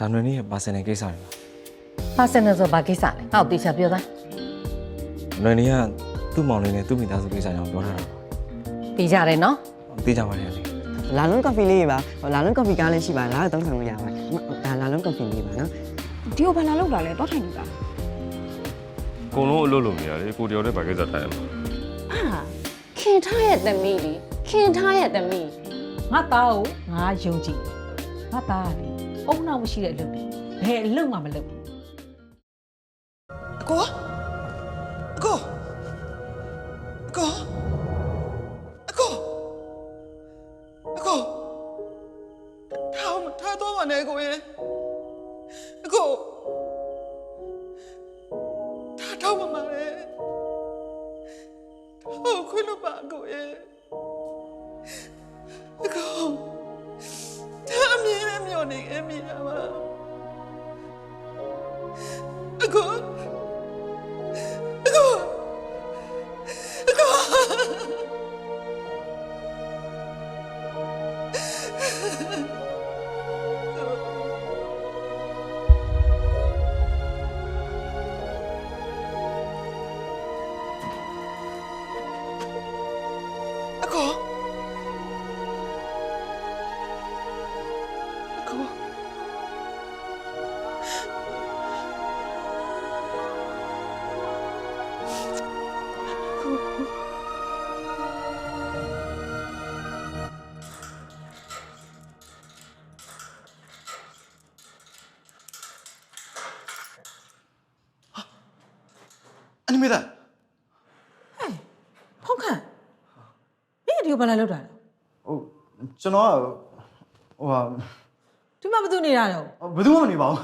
ဒါနွေနေ့ရဲ့ personal ကိစ္စတွေပါပါစနယ်ဆိုဘာကိစ္စလဲငါ့ကိုတေချာပြောသားနွေနေ့ကသူ့မောင်လေးနဲ့သူ့မိသားစုကိစ္စကြောင့်ပြောထားတာပြီးကြတယ်နော်ပါသိကြပါရဲ့လေလာလုံးကော်ဖီလေးပါလာလုံးကော်ဖီကားလေးရှိပါလားတောင်းဆောင်လို့ရပါတယ်ဒါလာလုံးကော်ဖီလေးပါနော်ဒီကိုဘာလာလောက်တာလဲတော့ထိုင်နေတာအကုန်လုံးအလုပ်လုပ်နေရတယ်ကိုတယောက်တည်းဗာကိစ္စထိုင်ရမှာအာခင်ထားရဲ့သမီးလေခင်ထားရဲ့သမီးငါသားကိုငါယုံကြည်တယ်ငါသားကလေ အုံနောက်မရှိတဲ့အလုပ်တွေဘယ်အလုပ်မှမလုပ်ဘူးအကိုအကိုအကိုအကိုအကိုထားမထားတော့ပါနဲ့ကိုရေအကိုထားတော့မမလေဟုတ်ခွင့်လို့ပါအကိုရေအကိုထား အမြင်နဲ့ ဘာလာလောက်တာလဲဟိုကျွန်တော်ကဟိုဟာဒီမှာဘယ်သူနေတာလဲဘယ်သူမှမနေပါဘူး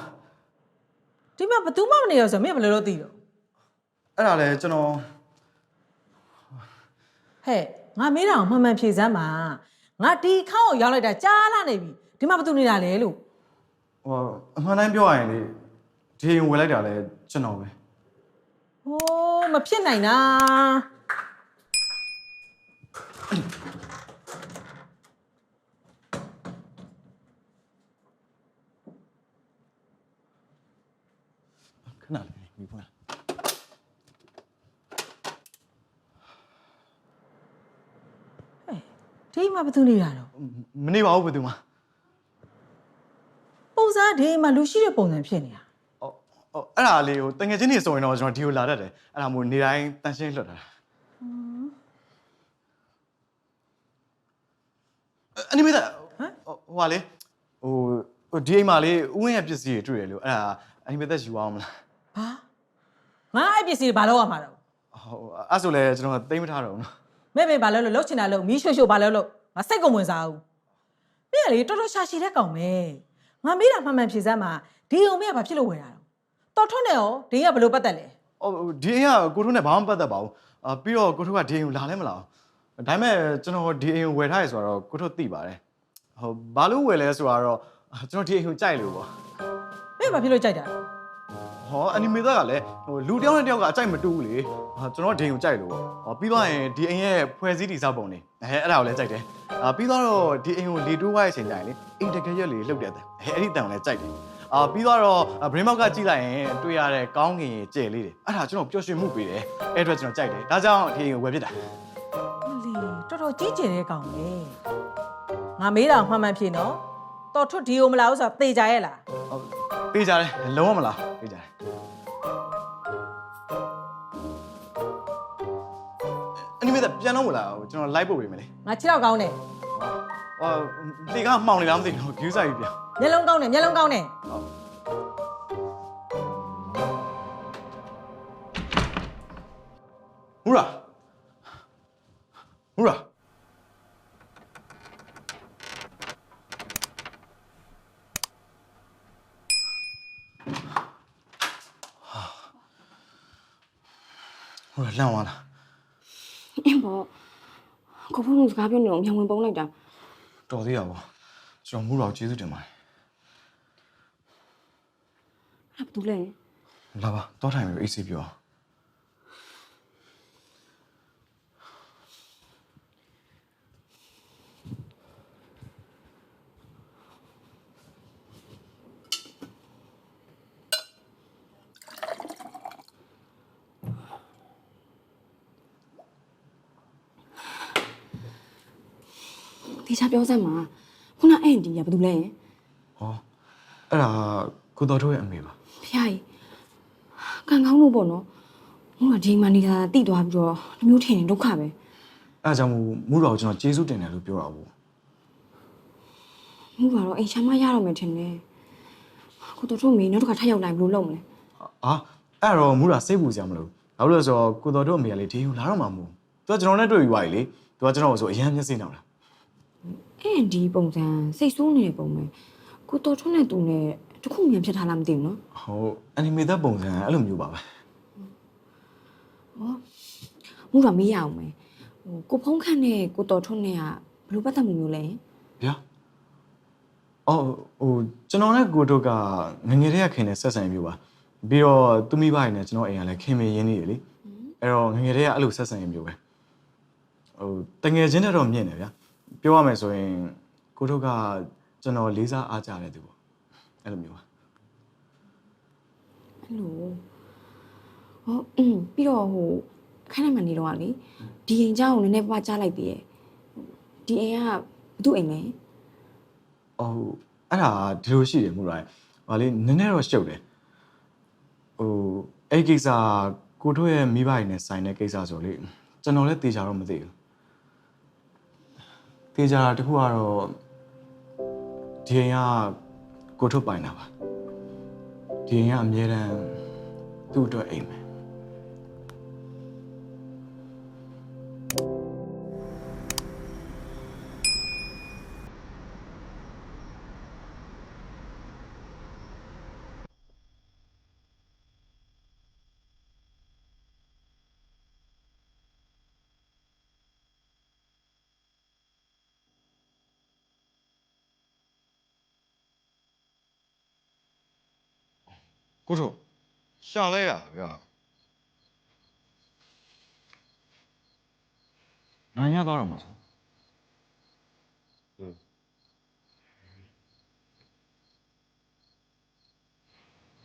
ဒီမှာဘယ်သူမှမနေရဆိုတော့မင်းကဘယ်လိုလုပ်သိတော့အဲ့ဒါလဲကျွန်တော်ဟဲ့ငါမေးတာကိုမှန်မှန်ဖြေစမ်းပါငါဒီခေါင်းကိုရောက်လိုက်တာကြားလာနေပြီဒီမှာဘယ်သူနေတာလဲလို့ဟိုအမှန်တိုင်းပြောရရင်လေဒီရင်ဝယ်လိုက်တာလဲကျွန်တော်ပဲဟိုးမဖြစ်နိုင်တာ ခဏလေးမိဖွင့်ဟဲ့ဒီမှာဘယ်သူနေတာတော့မနေပါဘူးဘယ်သူမှပုံစံဒီမှာလူရှိတဲ့ပုံစံဖြစ်နေတာဟိုဟိုအဲ့ဒါလေးကိုတငယ်ချင်းနေဆိုရင်တော့ကျွန်တော်ဒီကိုလာတတ်တယ်အဲ့ဒါမို့နေတိုင်းတန်ရှင်းလွတ်တာအနိမေတာဟမ်ဟိုဟာလေဟိုဟိုဒီအိမ်မှာလေဥဝင်းရဲ့ပစ္စည်းတွေတွေ့ရလို့အဲ့ဒါအနိမေတာယူအောင်မလား ဘာငါအဲ့ပစ္စည်းတွေဘာလုပ်ရမှာတော့ဟိုအဲ့ဆိုလဲကျွန်တော်သိမ့်မထားတော့ဘူးနော်မဲမဲဘာလုပ်လို့လှုပ်ချင်တာလှုပ်မီးရွှွှွှဘာလုပ်လို့ငါစိတ်ကုန်ဝင်စားဘူးမင်းကလေတော်တော်ရှာရှည်တဲ့ကောင်ပဲငါမေးတာမှန်မှန်ဖြေစမ်းမှာဒီုံမင်းကဘာဖြစ်လို့ဝယ်တာတော့တော်ထွန်းနဲ့ရောဒီကဘယ်လိုပတ်သက်လဲ။အော်ဒီအိမ်ကကိုထုံးနဲ့ဘာမှမပတ်သက်ပါဘူး။အာပြီးတော့ကိုထုံးကဒီအိမ်ကိုလာလဲမလာဘူး။ဒါပေမဲ့ကျွန်တော်ဒီအိမ်ကိုဝယ်ထားရဆိုတော့ကိုထုံးသိပါတယ်။ဟိုဘာလို့ဝယ်လဲဆိုတော့အာကျွန်တော်ဒီအိမ်ကိုကြိုက်လို့ပေါ့မင်းဘာဖြစ်လို့ကြိုက်တာလဲ။ ဟောအနီမေသားကလည်းဟိုလူတစ်ယောက်နဲ့တစ်ယောက်ကအကြိုက်မတူဘူးလေ။အာကျွန်တော်ဒီအိမ်ကိုကြိုက်လို့ပေါ့။ဟောပြီးတော့ရင်ဒီအိမ်ရဲ့ဖွဲ့စည်းတည်ဆောက်ပုံနေအဲအဲ့ဒါကိုလည်းကြိုက်တယ်။အာပြီးတော့ဒီအိမ်ကိုလေတိုးဝိုင်းအချိန်ကြရင်လေအိမ်တကယ်ရက်လေလှုပ်တယ်တဲ့။အဲအဲ့ဒီတန်ကိုလည်းကြိုက်တယ်။အာပြီးတော့ဘရင်းမောက်ကကြည့်လိုက်ရင်တွေ့ရတဲ့ကောင်းကင်ရဲ့ကြဲလေးတွေအဲ့ဒါကျွန်တော်ပျော်ရွှင်မှုပေးတယ်အဲ့အတွက်ကျွန်တော်ကြိုက်တယ်ဒါကြောင့်ဒီအိမ်ကိုဝယ်ဖြစ်တာမလီတော်တော်ကြီးကျယ်တဲ့ကောင်ပဲငါမေးတာမှန်မှန်ဖြေနော်တော်ထွတ်ဒီကိုမလာဘူးဆိုတာသေချာရဲ့လားဟုတ်ပေးကြတယ်လုံးဝမလား ပေးကြတယ်အနိမေတပြန်တော့မလားကျွန်တော် live ပို့ပေးမယ်လေငါခြေတော့ကောင်းတယ်အာလေကမှောင်နေလားမသိဘူးဂယူးဆိုင်ပြီဗျာမျက်လုံးကောင်းတယ်မျက်လုံးကောင်းတယ် ဟိုလန့်သွားလားအင်းပေါ့ကိုဖုန်းကစကားပြောနေတော့မြန်ဝင်ပုံးလိုက်တာတော်သေးရပါကျွန်တော်မူရာကိုကျေးဇူးတင်ပါတယ်အဲ့ဒါဘာလို့လဲလာပါတော့ထိုင်ပြီးအေးဆေး တေချာပြောစမ်းပါခုနအဲ့ဒီကဘာလို့လဲဟောအဲ့ဒါကိုတော်တို့ရဲ့အမေပါဖျားကြီးကန်ကောင်းလို့ပေါ့နော်ဟိုကဒီမှနေတာတိသွားပြီးတော့ဒီမျိုးထင်ရင်ဒုက္ခပဲအဲ့ဒါကြောင့်မို့မူရာကိုကျွန်တော်ကျေးဇူးတင်တယ်လို့ပြောတာပေါ့မှုကတော့အိမ်ချမ်းမရတော့မယ်ထင်တယ်ကိုတော်တို့မေနောက်တစ်ခါထပ်ရောက်လာရင်ဘယ်လိုလုပ်မလဲအာအဲ့တော့မူရာစိတ်ပူစရာမလိုဘာလို့လဲဆိုတော့ကိုတော်တို့အမေကလေဒီကိုလာတော့မှာမဟုတ်သူကကျွန်တော်နဲ့တွေ့ပြီးသွားပြီလေသူကကျွန်တော်ကိုဆိုအရင်မျက်စိနောက်တာ အဲ့ဒီပုံစံစိတ်ဆိုးနေတဲ့ပုံပဲကိုတော်ထွန်းနဲ့သူနဲ့တစ်ခုမြန်ဖြစ်ထားလားမသိဘူးနော်ဟိုအနီမေသက်ပုံစံအဲ့လိုမျိုးပါပဲမှုတော့မေးရအောင်မယ်ဟိုကိုဖုံးခန့်နဲ့ကိုတော်ထွန်းနဲ့ကဘယ်လိုပတ်သက်မှုမျိုးလဲဗျာအော်ဟိုကျွန်တော်နဲ့ကိုတို့ကငယ်ငယ်တည်းကခင်တဲ့ဆက်ဆံရေးမျိုးပါပြီးတော့သူမိဘတွေနဲ့ကျွန်တော်အိမ်ကလည်းခင်မင်းရင်းနေတယ်လေအဲ့တော့ငယ်ငယ်တည်းကအဲ့လိုဆက်ဆံရေးမျိုးပဲဟိုတငယ်ချင်းတဲ့တော့မြင့်တယ်ဗျာ ပြောရမယ်ဆိုရင်ကိုတို့ကကျွန်တော်လေးစားအားကြတဲ့သူပေါ့အဲ့လိုမျိုးပါ အဲ့လိုဟောအင်းပြီးတော့ဟိုအခန်းထဲမှာနေတော့ကလေဒီအိမ်เจ้าကိုနည်းနည်းပါးကြားလိုက်သေးရဲ့ဒီအိမ်ကဘသူ့အိမ်လဲ ။အော်အဲ့ဒါဒီလိုရှိတယ်မို့လား။ဟာလေနည်းနည်းတော့ရှုပ်တယ်။ဟိုအဲ့ကိစ္စကိုတို့ရဲ့မိဘတွေနဲ့ဆိုင်တဲ့ကိစ္စဆိုလေကျွန်တော်လည်းတေချာတော့မသိဘူး။ တေချာတာတခုကတော့ဒီအိမ်ကကိုထုတ်ပိုင်တာပါ။ဒီအိမ်ကအမြဲတမ်းသူ့အတွက်အိမ် ပဲကိုထုတ်ရှာလဲရဗျာနိုင်ရသွားတော့မှာ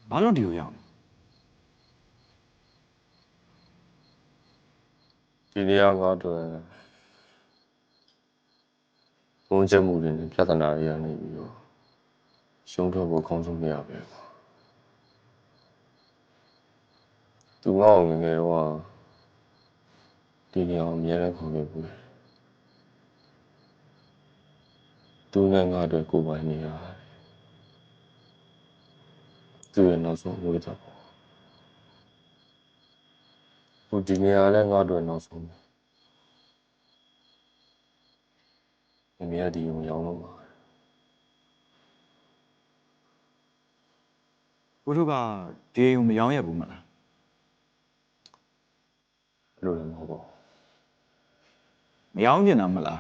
ဘာလို့ဒီလိုရအောင်ဒီနေရာငါတို့ဘုံချက်မှုတွေနဲ့ပြဿနာတွေရနေပြီးတော့ရှုံးထွက်ဖို့ခေါင်းဆုံးမရပဲကွာ သူငါ့ကိုငယ်ငယ်တော့ဒီနေရာကိုအများနဲ့ခေါ်ခဲ့ဘူးသူနဲ့ငါတို့ကိုယ်ပိုင်နေရသူရဲ့နောက်ဆုံးဝေးတော့ဟိုဒီနေရာလဲငါတို့နောက်ဆုံးပဲမမေကဒီကိုရောင်းတော့မှာကိုထုတ်ကဒီအိမ်ကိုမရောင်းရဘူးမလား အဲ့လိုလည်းမဟုတ်ပါဘူးမရောင်းကျင်တာမလား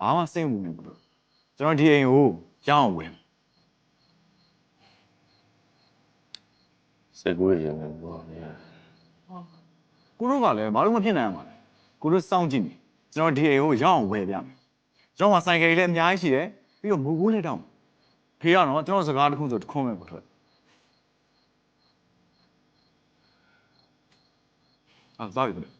ဘာမှစိတ်ဝင်မလို့ကျွန်တော်ဒီအိမ်ကိုရအောင်ဝင်စိတ်ကူးရင်လည်းဘောနေရကိုတို့ကလည်းဘာလို့မဖြစ်နိုင်မှာလဲကိုတို့စောင့်ကြည့်နေကျွန်တော်ဒီအိမ်ကိုရအောင်ဝယ်ပြမယ်ကျွန်တော်မှာဆိုင်ကယ်လေးလည်းအများကြီးရှိတယ်ပြီးတော့မူကူးလည်းတောင်း ဖေးရတော့ကျွန်တော်စကားတစ်ခုဆိုတစ်ခွန်းပဲပို့ထွက်အာသွားပြီပါ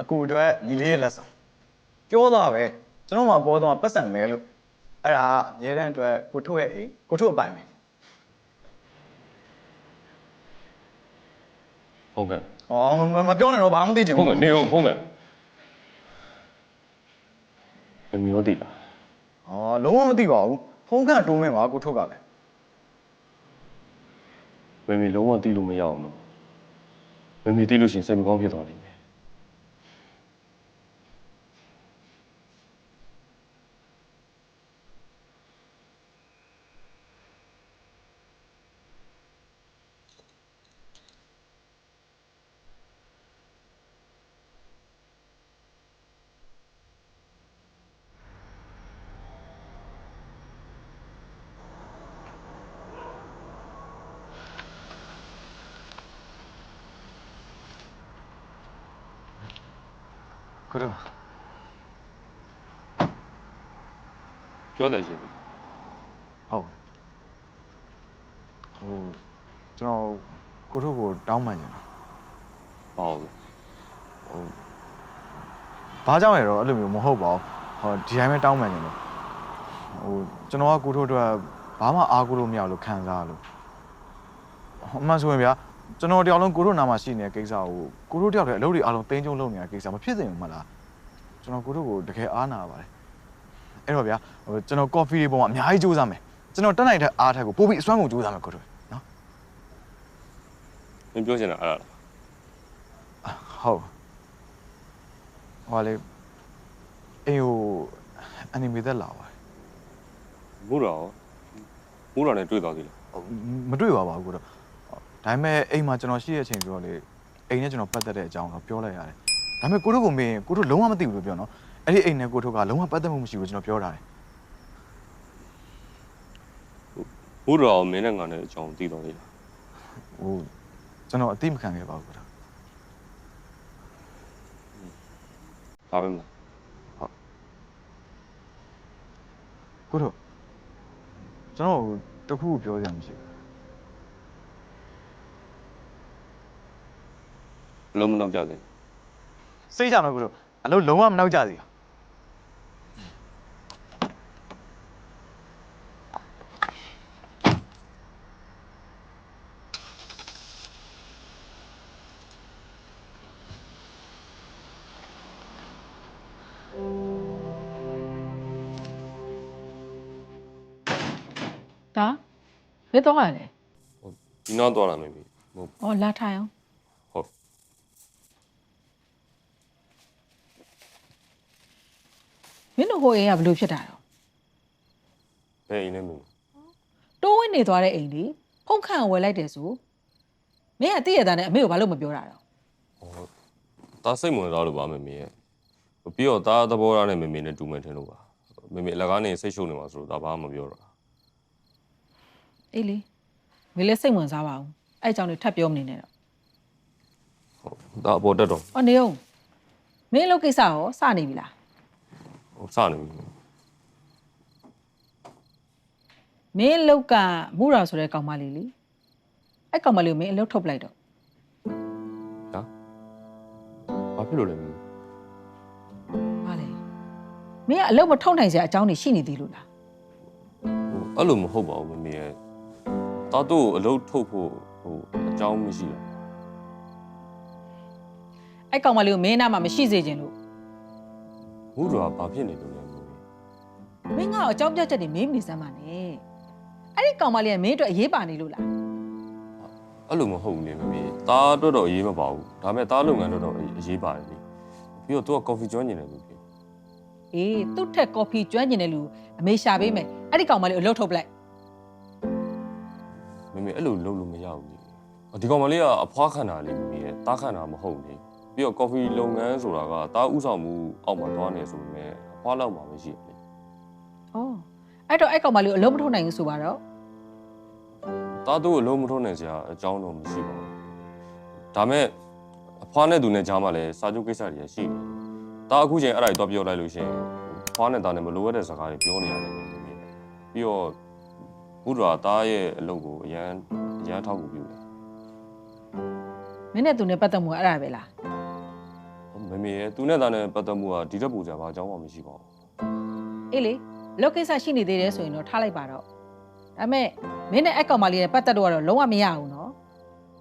အကူအတွက်ညီလေးရဲ့လက်ဆောင်ပြောတာပဲကျွန်တော်မှပေါ်တော့ပတ်စံမဲလို့အဲ့ဒါအများတန်းအတွက်ကိုထုတ်ရဲ့အိမ်ကိုထုတ်အပိုင်မယ်ဟုတ်ကဲ့။အော်မမပြောနဲ့တော့ဘာမှမသိချင်ဟုတ်ဘူးကဲ့နေဟုတ်ဟုတ်ကဲ့မမီရောတည်လား။အော်လုံးဝမသိပါဘူး။ဖုန်းခန့်တိုးမင်းပါကိုထုတ်ကလည်းမမီလုံးဝတည်လို့မရအောင်တော့မမီတည်လို့ရှရင်စိတ်မကောင်းဖြစ်သွားလိမ့်မယ် ကိုထုတ်ပြောတယ်ရှင်ဟုတ်ဟိုကျွန်တော်ကိုထုတ်ကိုတောင်းပန်နေတာဟောဟုတ်ဘာကြောင့်လဲတော့အဲ့လိုမျိုးမဟုတ်ပါဘူးဟောဒီတိုင်းပဲတောင်းပန်နေတယ်ဟိုကျွန်တော်ကကိုထုတ်အတွက်ဘာမှအားကိုးလို့မရလို့ခံစားလို့ဟိုအမှန်ဆိုရင်ဗျာ ကျွန်တော်တယောက်လုံးကိုထုတ်နာမှာရှိနေတဲ့ကိစ္စကိုကိုထုတ်တယောက်တည်းအလုပ်တွေအားလုံးတင်းကျုံလုပ်နေတဲ့ကိစ္စမဖြစ်သင့်ဘူးမလားကျွန်တော်ကိုထုတ်ကိုတကယ်အားနာပါတယ်အဲ့တော့ဗျာဟိုကျွန်တော် coffee တွေပေါ်မှာအများကြီးစူးစမ်းမယ်ကျွန်တော်တက်နိုင်တဲ့အားထက်ကိုပိုပြီးအစွမ်းကုန်စူးစမ်းမယ်ကိုထုတ်နော်မင်းပြောချင်တာအဲ့ဒါလားဟုတ်ဟောလေအေးဟိုအနီမေသက်လာပါတယ်မူတော့မူတော့နဲ့တွေ့သွားသေးလားဟိုမတွေ့ပါပါဘူးကိုတော့ ဒါပေမဲ့အိမ်မှာကျွန်တော်ရှိတဲ့အချိန်ဆိုတော့လေအိမ်နဲ့ကျွန်တော်ပတ်သက်တဲ့အကြောင်းတော့ပြောလိုက်ရတယ်ဒါပေမဲ့ကိုတို့ကမင်းကိုတို့လုံးဝမသိဘူးလို့ပြောနော်အဲ့ဒီအိမ်နဲ့ကိုတို့ကလုံးဝပတ်သက်မှုမရှိဘူးကျွန်တော်ပြောတာတယ်မူတော့မင်းနဲ့ငါနဲ့အကြောင်းတည်သွားသေးလားဟိုကျွန်တော်အတိမခံခဲ့ပါဘူးကိုတော့ဒါပဲမလားကိုတို့ကျွန်တော်တခုခုပြောစရာမရှိဘူး လုံးမတော့ကြသေးစိတ်ချမယ်ကိုတို့အလုံးလုံးဝမနောက်ကြစီဘူးဒါဘယ်တော့ရလဲဒီနောက်သွားလာမင်းပြီဟုတ်ဩလာထိုင်အောင် ဟုတ် မင်းတို့ဟိုအိမ်ကဘယ်လိုဖြစ်တာတော့ဘယ်အိမ်နဲ့မင်းတိုးဝင်နေသွားတဲ့အိမ်လေဖုန်ခန့်ဝယ်လိုက်တယ်ဆိုမင်းကတည့်ရတာနဲ့အမေကိုဘာလို့မပြောတာတော့ဒါစိတ်ဝင်စားလို့ပါမမေရဲ့ပြီးတော့ဒါသဘောထားနဲ့မမေနဲ့တူမယ်ထင်လို့ပါမမေအလကားနေစိတ်ရှုပ်နေမှာဆိုတော့ဒါဘာမှမပြောတော့အေးလေမင်းလည်းစိတ်ဝင်စားပါဘူးအဲ့အကြောင့်နေထပ်ပြောမနေနဲ့တော့ဟုတ်ဒါအပေါ်တက်တော့။အော်နေအောင်မင်းအလုပ်ကိစ္စရောစနေပြီလား ဟိုစနေပြီ။မင်းအလုပ်ကမူရာဆိုတဲ့ကောင်မလေးလေ။အဲ့ကောင်မလေးကိုမင်းအလုပ်ထုတ်ပလိုက်တော့ဟာဘာဖြစ်လို့လဲမင်း။ဟာလေ။မင်းကအလုပ်မထုတ်နိုင်စရာအကြောင်းတွေရှိနေသေးလို့လားဟိုအဲ့လိုမဟုတ်ပါဘူးမမေရဲ့တာတို့ကိုအလုပ်ထုတ်ဖို့ဟိုအကြောင်းမရှိဘူး။အဲ့ကောင်မလေးကိုမင်းနားမှာမရှိစေချင်လို့ မူတော်ကဘာဖြစ်နေလို့လဲမမေမင်းကတော့အကြောင်းပြချက်တွေမင်းမနေစမ်းပါနဲ့။အဲ့ဒီကောင်မလေးကမင်းအတွက်အရေးပါနေလို့လားအဲ့လိုမဟုတ်ဘူးလေမမေတားတော့တော့အရေးမပါဘူးဒါပေမဲ့တားလုပ်ငန်းတော့တော့အရေးပါတယ်လေပြီးတော့သူကကော်ဖီကျွမ်းနေတယ်လို့ဖြစ်။အေးသူ့ထက်ကော်ဖီကျွမ်းကျင်တဲ့လူအမေရှာပေးမယ်။အဲ့ဒီကောင်မလေးကိုအလုပ်ထုတ်ပလိုက်မမေအဲ့လိုလုပ်လို့မရဘူးလေဒီကောင်မလေးကအဖွားခန္ဓာလေးမမေရဲ့တားခန္ဓာမဟုတ်လေ ပြီးတော့ကော်ဖီလုပ်ငန်းဆိုတာကတားဥဆောင်မှုအောက်မှာသွားနေဆိုပေမဲ့အဖွားလောက်မှာပဲရှိတယ်လေ။ဩအဲ့တော့အဲ့ကောင်မလေးကိုအလုပ်မထုတ်နိုင်ဘူးဆိုပါတော့တားတို့အလုံးမထုံးနိုင်စရာအကြောင်းတော့မရှိပါဘူးဒါမဲ့အဖွားနဲ့သူနဲ့ကြားမှာလည်းစာချုပ်ကိစ္စတွေရှိနေတယ်တားအခုချိန်အဲ့ဒါတွေတော့ပြောလိုက်လို့ရှိရင်အဖွားနဲ့တားနဲ့မလိုအပ်တဲ့စကားတွေပြောနေရတယ်မမေပြီးတော့ဥဒရာတားရဲ့အလုပ်ကိုအရန်အရန်ထောက်ကူပြုတယ်။မင်းနဲ့သူနဲ့ပတ်သက်မှုကအဲ့ဒါပဲလား မမေရဲ့သူနဲ့သားနဲ့ပတ်သက်မှုကဒီတက်ပူကြပါအကြောင်းမှမရှိပါဘူးအေးလေအလုပ်ကိစ္စရှိနေသေးတယ်ဆိုရင်တော့ထားလိုက်ပါတော့ဒါပေမဲ့မင်းနဲ့အကောင်မလေးနဲ့ပတ်သက်တော့ကတော့လုံးဝမရဘူးနော်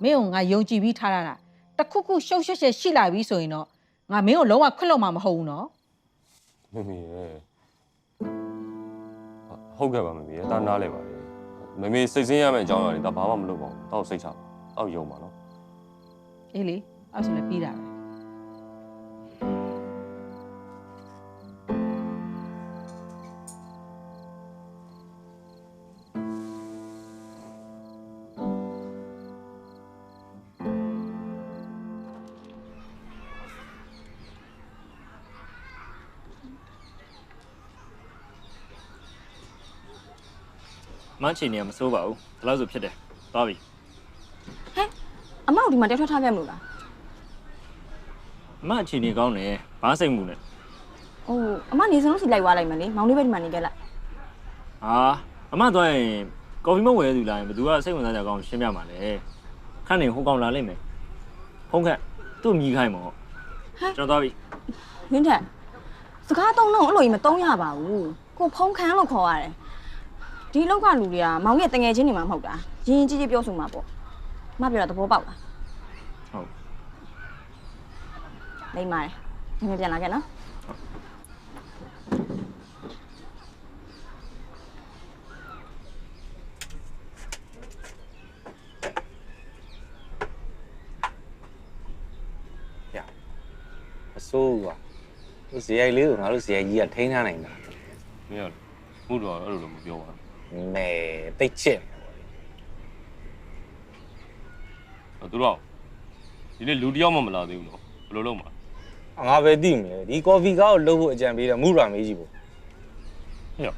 မင်းကငါယုံကြည်ပြီးထားရတာတစ်ခုခုရှုပ်ရှက်ရှက်ရှိလာပြီဆိုရင်တော့ငါမင်းကိုလုံးဝခွင့်လွှတ်မှာမဟုတ်ဘူးနော်မမေရဲ့ဟုတ်ကဲ့ပါမမေရဲ့ဒါနားလဲပါလေမမေစိတ်ဆင်းရမယ့်အကြောင်းအရာတွေဒါဘာမှမလုပ်ပါဘူးတောက်စိတ်ချပါတောက်ယုံပါနော်အေးလေအဲ့ဆိုလည်းပြီးတာပဲ မန်းချီနေမစိုးပါဘူးဒီလောက်ဆိုဖြစ်တယ်သွားပြီအမေကဒီမှာတက်ထွက်ထားခဲ့မလို့လားအမအချီနေကောင်းတယ်ဘာစိတ်မှုနဲ့ဟိုအမနေစလုံးစီလိုက်သွားလိုက်မယ်လေမောင်လေးပဲဒီမှာနေခဲ့လိုက်ဟာအမသွားရင်ကော်ဖီမဝယ်သူလာရင်ဘယ်သူကစိတ်ဝင်စားကြကောင်းရှင်းပြမှာလဲခန့်နေဟိုကောင်လာလိမ့်မယ်ဖုန်းခက်သူ့မြည်ခိုင်းမော်ကျွန်တော်သွားပြီမင်းထက်စကားသုံးလုံးအဲ့လိုကြီးမသုံးရပါဘူးကိုဖုံးခန်းလို့ခေါ်ရတယ် ဒီလောက်ကလူတွေကမောင်ရဲ့တငယ်ချင်းတွေမှမဟုတ်တာရင်းရင်းကြီးကြီးပြောဆိုမှာပေါ့အမပြောတာသဘောပေါက်လားဟုတ်လိမ့်ပါတယ်ငါပြန်လာခဲ့နော်အစိုးကွာသူဇေယိုက်လေးကိုငါတို့ဇေယိုက်ကြီးကထိန်းထားနိုင်တာမင်းကမှုတော့အဲ့လိုလည်းမပြောပါဘူး မဲတိတ်ချစ်အဲ့သူတော့ဒီနေ့လူတစ်ယောက်မှမလာသေးဘူးနော်ဘယ်လိုလုပ်မှာငါပဲသိမယ်ဒီကော်ဖီကားကိုလှုပ်ဖို့အကြံပေးတယ်မူရာမေးကြီးပေါ့ဟဲ့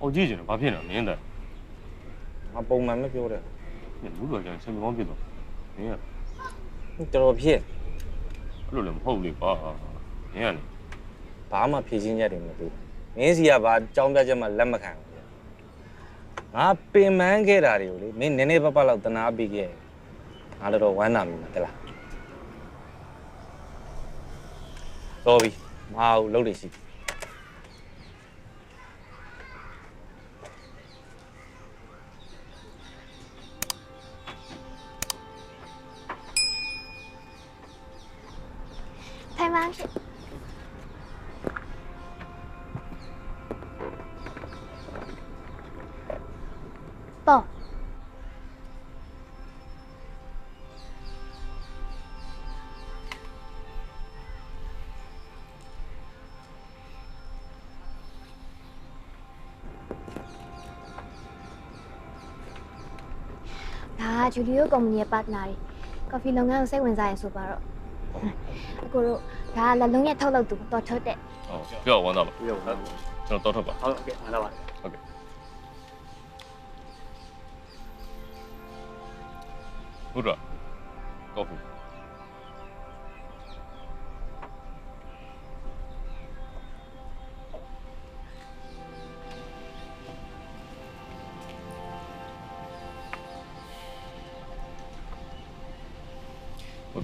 အော်ကြည့်ချင်တယ်ဘာဖြစ်နေလဲမင်းတဲ့ငါပုံမှန်မပြောတယ်မှုတော့ကျန်ဆင်ပြေမောင်းဖြစ်တော့မင်းကတော်တော်ဖြစ်အဲ့လိုလည်းမဟုတ်လေကွာမင်းကလေဘာမှဖြည့်ချင်းချက်တွေမသိဘူးမင်းစီကဘာကြောင်းပြချက်မှလက်မခံဘူး ငါပင်ပန်းခဲ့တာတွေကိုလေမင်းနည်းနည်းပပလောက်တနာပေးခဲ့ငါလည်းတော့ဝမ်းသာမိမှာတလားတော်ပြီမဟာဘူးလုံးနေရှိ台 ဒါကဂျူလီယိုကုမ္ပဏီရဲ့ partner တွေကော်ဖီလုပ်ငန်းကိုစိတ်ဝင်စားရင်ဆိုပါတော့အကိုတို့ဒါကလက်လုံးရဲ့ထုတ်လုပ်သူတော်ထုတ်တဲ့ဟောပြောဝမ်းသာပါပြောဝမ်းသာကျွန်တော်တော့ထွက်ပါဟုတ်ကဲ့အားလာပါ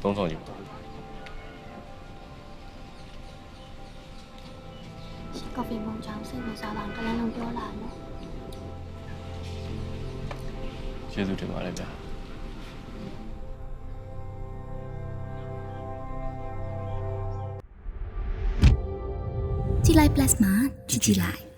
动作也不大。咖啡蒙浆，虽然销量在那那么烂。接着点过来吧。磁来，等来。